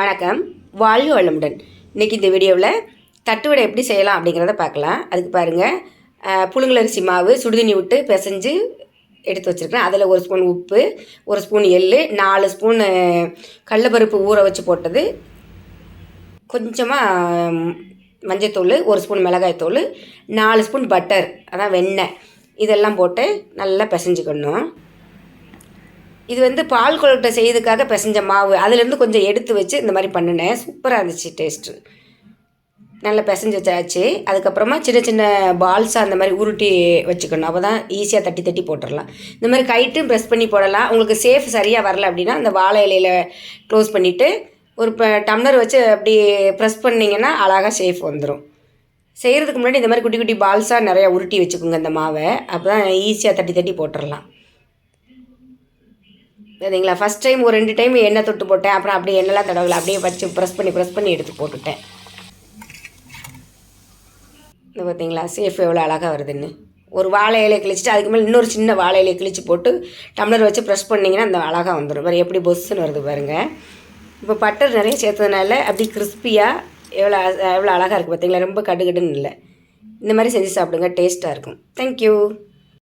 வணக்கம். வாழ்க வளமுடன். இன்றைக்கி இந்த வீடியோவில் தட்டுவடை எப்படி செய்யலாம் அப்படிங்கிறத பார்க்கலாம். அதுக்கு பாருங்கள் புழுங்கலரிசி மாவு சுடுதண்ணி விட்டு பிசைஞ்சு எடுத்து வச்சுருக்கேன். அதில் ஒரு ஸ்பூன் உப்பு ஒரு ஸ்பூன் எள்ளு நாலு ஸ்பூன் கடலப்பருப்பு ஊற வச்சு போட்டது. கொஞ்சமாக மஞ்சத்தூள் ஒரு ஸ்பூன் மிளகாய்த்தூள் நாலு ஸ்பூன் பட்டர் அதான் வெண்ணெய். இதெல்லாம் போட்டு நல்லா பிசைஞ்சுக்கணும். இது வந்து பால் கொழுக்கட்டை செய்யறதுக்காக பிசைஞ்ச மாவு. அதுலேருந்து கொஞ்சம் எடுத்து வச்சு இந்த மாதிரி பண்ணினேன். சூப்பராக இருந்துச்சு டேஸ்ட்டு நல்லா பிசைஞ்சு வச்சாச்சு. அதுக்கப்புறமா சின்ன சின்ன பால்ஸாக அந்த மாதிரி உருட்டி வச்சுக்கணும். அப்போ தான் ஈஸியாக தட்டி தட்டி போட்டுடலாம். இந்த மாதிரி கைட்டும் ப்ரெஸ் பண்ணி போடலாம். உங்களுக்கு சேஃப் சரியாக வரல அப்படின்னா அந்த வாழை இலையில் க்ளோஸ் பண்ணிவிட்டு ஒரு இப்போ டம்ளர் வச்சு அப்படி ப்ரெஸ் பண்ணிங்கன்னா அழகாக சேஃப் வந்துடும் செய்கிறதுக்கு முன்னாடி இந்த மாதிரி குட்டி குட்டி பால்ஸாக நிறையா உருட்டி வச்சுக்கோங்க இந்த மாவை. அப்போ தான் ஈஸியாக தட்டி தட்டி போட்டுடலாம். சரிங்களா? ஃபஸ்ட் டைம் ஒரு ரெண்டு டைம் எண்ணெய் தொட்டு போட்டேன். அப்புறம் அப்படியே எண்ணெய்லாம் தடவல. அப்படியே வச்சு ப்ரெஸ் பண்ணி ப்ரெஸ் பண்ணி எடுத்து போட்டுட்டேன். இந்த பார்த்தீங்களா சேஃப் எவ்வளோ அழகாக வருதுன்னு. ஒரு வாழை இலையை கிழிச்சிட்டு அதுக்கு மேலே இன்னொரு சின்ன வாழை இலையை கிழிச்சு போட்டு டம்ளர் வச்சு ப்ரெஸ் பண்ணிங்கன்னா அந்த அழகாக வந்துடும் வேறு எப்படி பொஸ்ஸுன்னு வருது பாருங்கள் இப்போ பட்டர் நிறைய சேர்த்ததுனால அப்படி கிறிஸ்பியாக எவ்வளோ எவ்வளோ அழகாக இருக்குது பார்த்தீங்களா ரொம்ப கடுகடுன்னு இல்லை. இந்த மாதிரி செஞ்சு சாப்பிடுங்க டேஸ்ட்டாக இருக்கும். தேங்க்யூ